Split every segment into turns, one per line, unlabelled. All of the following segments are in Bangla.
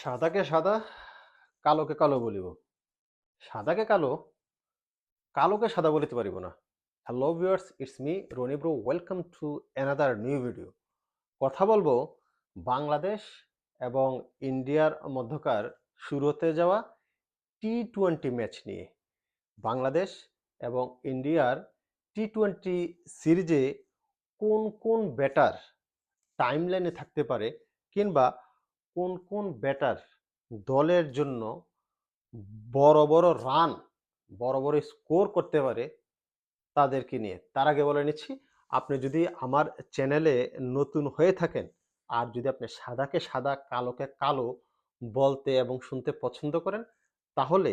সাদাকে সাদা, কালোকে কালো বলিব। সাদাকে কালো, কালোকে সাদা বলিতে পারিব না। Hello viewers, it's me Rony bro. Welcome to another new video. কথা বলব বাংলাদেশ এবং ইন্ডিয়ার মধ্যকার শুরু হতে যাওয়া টি টোয়েন্টি ম্যাচ নিয়ে। বাংলাদেশ এবং ইন্ডিয়ার টি টোয়েন্টি সিরিজে কোন কোন ব্যাটার টাইমলাইনে থাকতে পারে কিংবা কোন কোন ব্যাটার দলের জন্য বড় বড় রান, বড় বড় স্কোর করতে পারে তাদেরকে নিয়ে। তার আগে বলে নিচ্ছি, আপনি যদি আমার চ্যানেলে নতুন হয়ে থাকেন আর যদি আপনি সাদাকে সাদা, কালোকে কালো বলতে এবং শুনতে পছন্দ করেন, তাহলে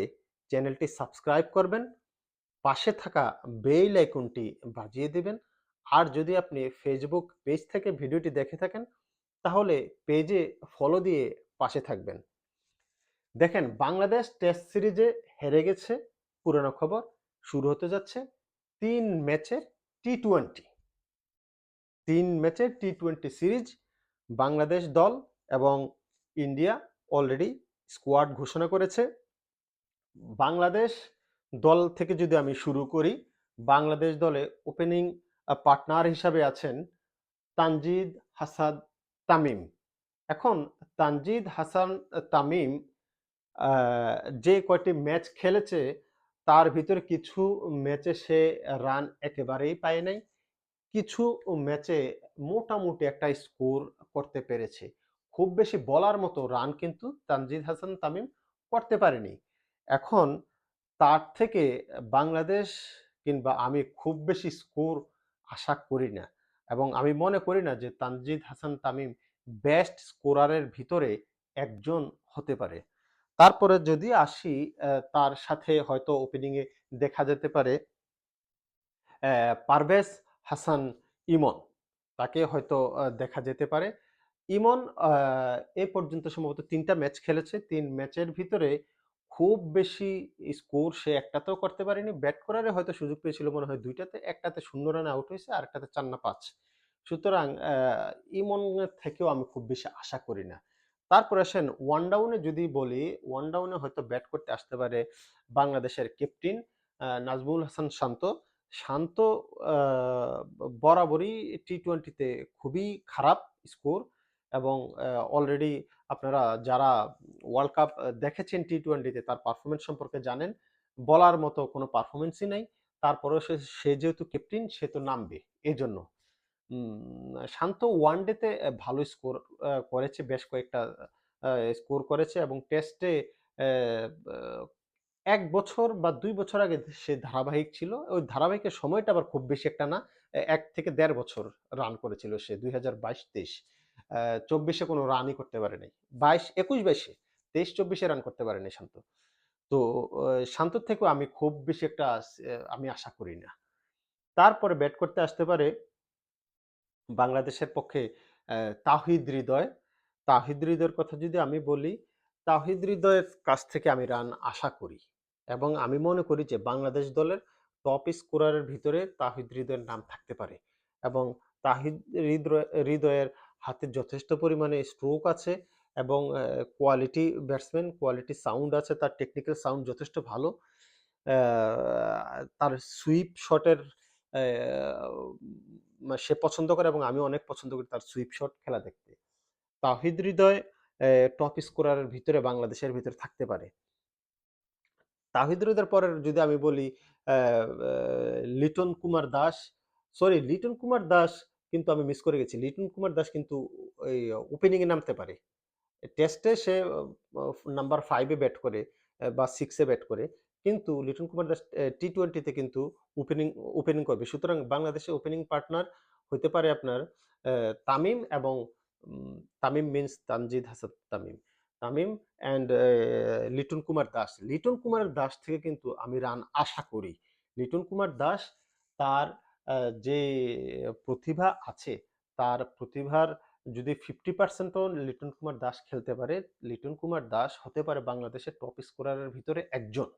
চ্যানেলটি সাবস্ক্রাইব করবেন, পাশে থাকা বেল আইকনটি বাজিয়ে দিবেন। আর যদি আপনি ফেসবুক পেজ থেকে ভিডিওটি দেখে থাকেন, তাহলে পেজে ফলো দিয়ে পাশে থাকবেন। দেখেন বাংলাদেশ টেস্ট সিরিজে হেরে গেছে, পুরানো খবর। শুরু হতে যাচ্ছে তিন ম্যাচের টি-টোয়েন্টি। ৩ ম্যাচের টি-টোয়েন্টি সিরিজ বাংলাদেশ দল এবং ইন্ডিয়া অলরেডি স্কোয়াড ঘোষণা করেছে। বাংলাদেশ দল থেকে যদি আমি শুরু করি, বাংলাদেশ দলে ওপেনিং পার্টনার হিসাবে আছেন তানজিদ হাসান তামিম। এখন তানজিদ হাসান তামিম যে কয়টি ম্যাচ খেলেছে, তার ভিতরে কিছু ম্যাচে সে রান একেবারেই পায় নাই। কিছু ম্যাচে মোটামুটি একটা স্কোর করতে পেরেছে। খুব বেশি বলার মতো রান কিন্তু তানজিদ হাসান তামিম করতে পারেনি। এখন তার থেকে বাংলাদেশ কিংবা আমি খুব বেশি স্কোর আশা করি না এবং আমি মনে করি না যে তানজিদ হাসান তামিম বেস্ট স্কোরারের ভিতরে একজন হতে পারে। তারপরে যদি আসি তার সাথে হয়তো ওপেনিংয়ে দেখা যেতে পারে পারভেজ হাসান ইমন। তাকে হয়তো দেখা যেতে পারে। ইমন এ পর্যন্ত সম্ভবত তিনটা ম্যাচ খেলেছে। তিন ম্যাচের ভিতরে খুব বেশি স্কোর সে একটাতেও করতে পারেনি। ব্যাট করারই হয়তো সুযোগ পেয়েছিল মনে হয় দুইটাতে একটাতে ০ রানে আউট হইছে, আরেকটাতে ৪ না ৫। সুতরাং ইমন থেকেও আমি খুব বেশি আশা করি না। তারপরে আসেন ওয়ান ডাউনে যদি বলি, ওয়ান ডাউনে হয়তো ব্যাট করতে আসতে পারে বাংলাদেশের ক্যাপ্টেন নাজমুল হাসান শান্ত। শান্ত বরাবরই টি-টোয়েন্টিতে খুবই খারাপ স্কোর এবং অলরেডি আপনারা যারা ওয়ার্ল্ড কাপ দেখেছেন টি-টোয়েন্টিতে তার পারফরমেন্স সম্পর্কে জানেন। বলার মতো কোনো পারফরমেন্সই নাই। তারপরেও সে সে যেহেতু ক্যাপ্টেন সে তো নামবে, এজন্য। উম শান্ত ওয়ানডেতে ভালো স্কোর করেছে, বেশ কয়েকটা স্কোর করেছে এবং টেস্টে এক বছর বা দুই বছর আগে সে ধারাবাহিক ছিল। ওই ধারাবাহিকের সময়টা আবার খুব বেশি একটা না। এক থেকে দেড় বছর রান করেছিল সে ২০২২-২৩। আ ২৪ এ কোনো রানই করতে পারে নাই। ২২ ২১-২২ এ। ২৩-২৪ রান করতে পারেনি শান্ত। তো শান্তর থেকেও আমি খুব বেশি একটা আমি আশা করি না। তারপরে ব্যাট করতে আসতে পারে বাংলাদেশের পক্ষে অ্যা তাওহিদ হৃদয়। তাওহিদ হৃদয়ের কথা যদি আমি বলি, তাহিদ হৃদয়ের কাছ থেকে আমি রান আশা করি এবং আমি মনে করি যে বাংলাদেশ দলের টপ স্কোরারের ভিতরে তাওহিদ হৃদয়ের নাম থাকতে পারে এবং তাহিদ হৃদ্রয় হৃদয়ের হাতে যথেষ্ট পরিমাণে স্ট্রোক আছে এবং কোয়ালিটি ব্যাটসম্যান, কোয়ালিটি সাউন্ড আছে, তার টেকনিক্যাল সাউন্ড যথেষ্ট ভালো। তার সুইপ শটের সে পছন্দ করে এবং আমি অনেক পছন্দ করি তার সুইপ শট খেলা দেখতে। তাহিদ হৃদয় টপ স্কোরারের ভিতরে বাংলাদেশের ভিতরে থাকতে পারে। তাওহিদ হৃদয়ের পরের যদি আমি বলি লিটন কুমার দাস, সরি লিটন কুমার দাস কিন্তু আমি মিস করে গেছি। লিটন কুমার দাস কিন্তু ওই ওপেনিংয়ে নামতে পারে। টেস্টে সে নাম্বার ফাইভে ব্যাট করে বা সিক্সে ব্যাট করে। কিন্তু লিটন কুমার দাস টি টোয়েন্টিতে কিন্তু ওপেনিং ওপেনিং করবে। সুতরাং বাংলাদেশে ওপেনিং পার্টনার হতে পারে আপনার তামিম এবং Tamim means Tanzid Hasan Tamim. Tamim and uh Liton Kumar Das. Liton Kumar Das থেকে কিন্তু আমি রান আশা করি। লিটন কুমার দাস তার যে প্রতিভা আছে, তার প্রতিভার যদি 50% ও লিটন কুমার দাস খেলতে পারে, লিটন কুমার দাস হতে পারে বাংলাদেশের টপ স্কোরারের ভিতরে একজন।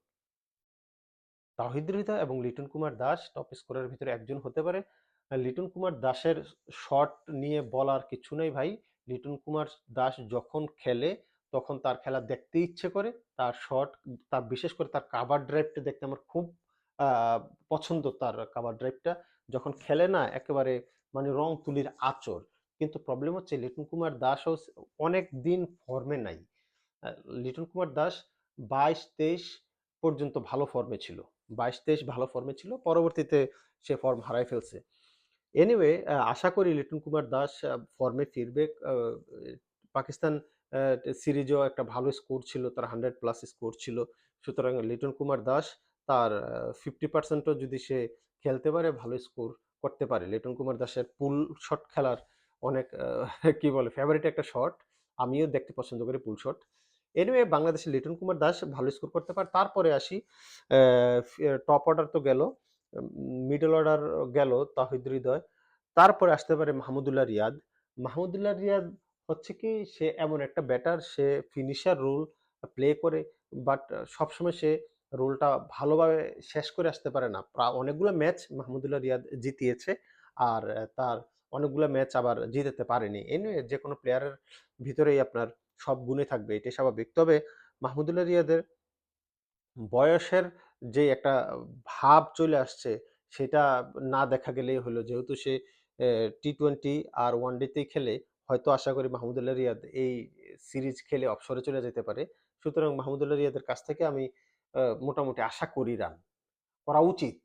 তাওহিদ হৃদয় এবং লিটন কুমার দাস টপ স্কোরারের ভিতরে একজন হতে পারে। লিটন কুমার দাসের শট নিয়ে বলার কিছু নেই ভাই। লিটন কুমার দাস যখন খেলে তখন তার খেলা দেখতে ইচ্ছে করে তার শট তার বিশেষ করে তার কাভার ড্রাইভটা দেখতে আমার খুব পছন্দ তার কাভার ড্রাইভটা যখন খেলে না একেবারে মানে রং তুলির আচর কিন্তু প্রবলেম হচ্ছে লিটন কুমার দাসও অনেক দিন ফর্মে নাই। লিটন কুমার দাস বাইশ তেইশ পর্যন্ত ভালো ফর্মে ছিল। বাইশ তেইশ ভালো ফর্মে ছিল, পরবর্তীতে সে ফর্ম হারাই ফেলছে। এনিওয়ে আশা করি লিটন কুমার দাস ফর্মে ফিরবে। পাকিস্তান সিরিজেও একটা ভালো স্কোর ছিল, তার হান্ড্রেড প্লাস স্কোর ছিল। সুতরাং লিটন কুমার দাস তার ফিফটি পার্সেন্টও যদি সে খেলতে পারে, ভালো স্কোর করতে পারে। লিটন কুমার দাসের পুল শট খেলার অনেক কি বলে ফেভারিট একটা শট আমিও দেখতে পছন্দ করি পুল শট এনিওয়ে বাংলাদেশের লিটন কুমার দাস ভালো স্কোর করতে পারে। তারপরে আসি টপ অর্ডার তো গেল মিডল অর্ডার গেল তাহিদ হৃদয়। তারপরে আসতে পারে মাহমুদুল্লাহ রিয়াদ। মাহমুদুল্লাহ রিয়াদ হচ্ছে কি, সে এমন একটা ব্যাটার সে ফিনিশার রোল প্লে করে বাট সবসময় সে রোলটা ভালোভাবে শেষ করে আসতে পারে না। অনেকগুলো ম্যাচ মাহমুদুল্লাহ রিয়াদ জিতিয়েছে আর তার অনেকগুলো ম্যাচ আবার জিতাতে পারেনি। এনিওয়ে যে কোনো প্লেয়ারের ভিতরেই আপনার সব গুণে থাকবে, এটাই স্বাভাবিক। তবে মাহমুদুল্লাহ রিয়াদের বয়সের যে একটা ভাব চলে আসছে, সেটা না দেখা গেলেই হলো। যেহেতু সে টি টোয়েন্টি আর ওয়ান ডেতেই খেলে, হয়তো আশা করি মাহমুদুল্লাহ রিয়াদ এই সিরিজ খেলে অবসরে চলে যেতে পারে। সুতরাং মাহমুদুল্লাহ রিয়াদের কাছ থেকে আমি মোটামুটি আশা করি রান করা উচিত।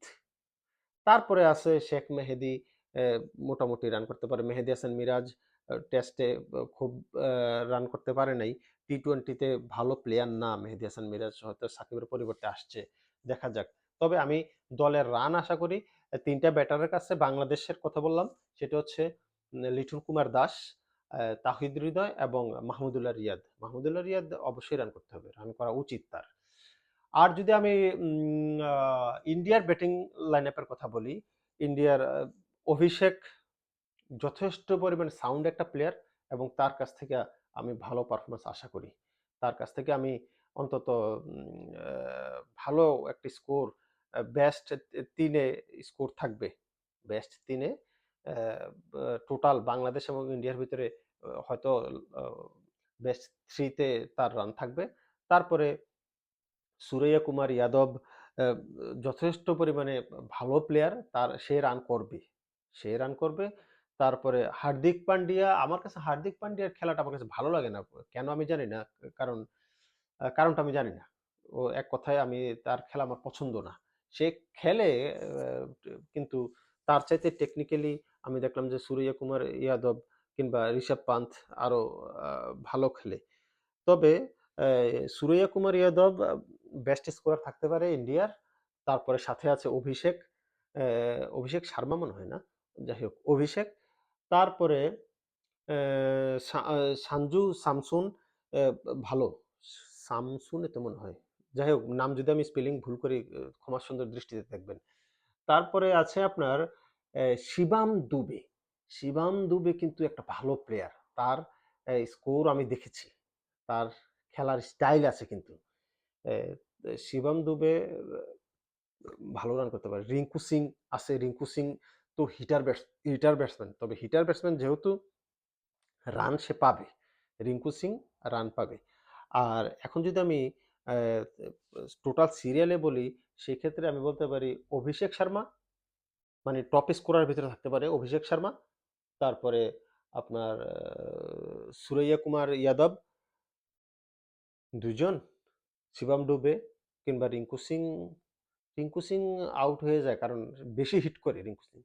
তারপরে আছে শেখ মেহেদি মোটামুটি রান করতে পারে। মেহেদি হাসান মিরাজ টেস্টে খুব রান করতে পারে নাই। টি টোয়েন্টিতে ভালো প্লেয়ার না মেহেদি হাসান মিরাজ, হয়তো সাকিবের পরিবর্তে আসছে। দেখা যাক। তবে আমি দলের রান আশা করি তিনটা ব্যাটারের কাছে বাংলাদেশের কথা বললাম। সেটা হচ্ছে লিটন কুমার দাস তাহিদ হৃদয় এবং মাহমুদুল্লাহ রিয়াদ। মাহমুদুল্লাহ রিয়াদ অবশ্যই রান করতে হবে। রান করা উচিত তার। আর যদি আমি ইন্ডিয়ার ব্যাটিং লাইন আপের কথা বলি, ইন্ডিয়ার অভিষেক যথেষ্ট পরিমাণ সাউন্ড একটা প্লেয়ার এবং তার কাছ থেকে আমি ভালো পারফরমেন্স আশা করি। তার কাছ থেকে আমি অন্তত ভালো একটি স্কোর বেস্ট তিনে স্কোর থাকবে। বেস্ট তিনে টোটাল বাংলাদেশ এবং ইন্ডিয়ার ভিতরে হয়তো বেস্ট থ্রিতে তার রান থাকবে। তারপরে সুরাইয়া কুমার যাদব যথেষ্ট পরিমাণে ভালো প্লেয়ার তার সে রান করবে। সে রান করবে। তারপরে হার্দিক পান্ডিয়া আমার কাছে হার্দিক পান্ডিয়ার খেলাটা আমার কাছে ভালো লাগে না। কেন আমি জানি না কারণ কারণটা আমি জানি না। ও এক কথায় আমি তার খেলা আমার পছন্দ না। সে খেলে কিন্তু তার চাইতে টেকনিক্যালি আমি দেখলাম যে সুরিয়া কুমার যাদব কিংবা ঋষভ পান্থ আরও আহ, ভালো খেলে। তবে আহ, সুরাইয়া কুমার ইয়াদব বেস্ট স্কোরার থাকতে পারে ইন্ডিয়ার। তারপরে সাথে আছে অভিষেক। অভিষেক শর্মা মনে হয় না? যাই হোক অভিষেক। তারপরে সানজু সামসুন ভালো। সামসুন এতে মনে হয়। যাই হোক নাম যদি আমি স্পেলিং ভুল করি ক্ষমা সুন্দর দৃষ্টিতে দেখবেন। তারপরে আছে আপনার শিবাম দুবে। শিবাম দুবে কিন্তু একটা ভালো প্লেয়ার তার স্কোর আমি দেখেছি। তার খেলার স্টাইল আছে কিন্তু। শিবম দুবে ভালো রান করতে পারে। রিঙ্কু সিং আছে। রিঙ্কু সিং তো হিটার ব্যাটস হিটার ব্যাটসম্যান তবে হিটার ব্যাটসম্যান যেহেতু রান সে পাবে। রিঙ্কু সিং রান পাবে। আর এখন যদি আমি টোটাল সিরিয়ালে বলি, সেক্ষেত্রে আমি বলতে পারি অভিষেক শর্মা মানে টপ স্কোরার ভিতরে থাকতে পারে অভিষেক শর্মা। তারপরে আপনার সুরৈয়া কুমার যাদব দুজন? শিবাম ডুবে কিংবা রিঙ্কু সিং রিঙ্কু সিং আউট হয়ে যায় কারণ বেশি হিট করে রিঙ্কু সিং।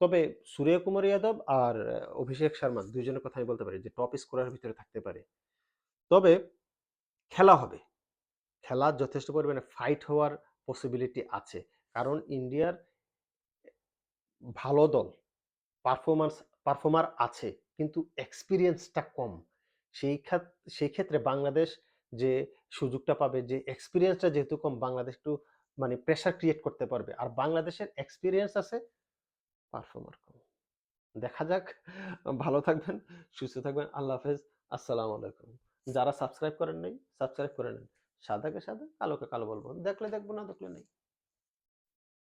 তবে সূর্য কুমার যাদব আর অভিষেক শর্মা দুজনের কথা আমি বলতে পারি যে টপ স্কোরার ভিতরে থাকতে পারে। তবে খেলা হবে। খেলা যথেষ্ট পরিমাণে ফাইট হওয়ার পসিবিলিটি আছে। কারণ ইন্ডিয়ার ভালো দল পারফরমেন্স পারফর্মার আছে, কিন্তু এক্সপিরিয়েন্সটা কম। সেই সেই ক্ষেত্রে বাংলাদেশ যে সুযোগটা পাবে, যে এক্সপিরিয়েন্সটা যেহেতু কম, বাংলাদেশ একটু মানে প্রেশার ক্রিয়েট করতে পারবে। আর বাংলাদেশের এক্সপিরিয়েন্স আছে পারফর্মার কম। দেখা যাক। ভালো থাকবেন, সুস্থ থাকবেন। আল্লাহ হাফেজ। আসসালামু আলাইকুম। যারা সাবস্ক্রাইব করেন নাই সাবস্ক্রাইব করে নেন। সাদাকে সাদা, কালোকে কালো বলব। দেখলে দেখব, না দেখলে নেই।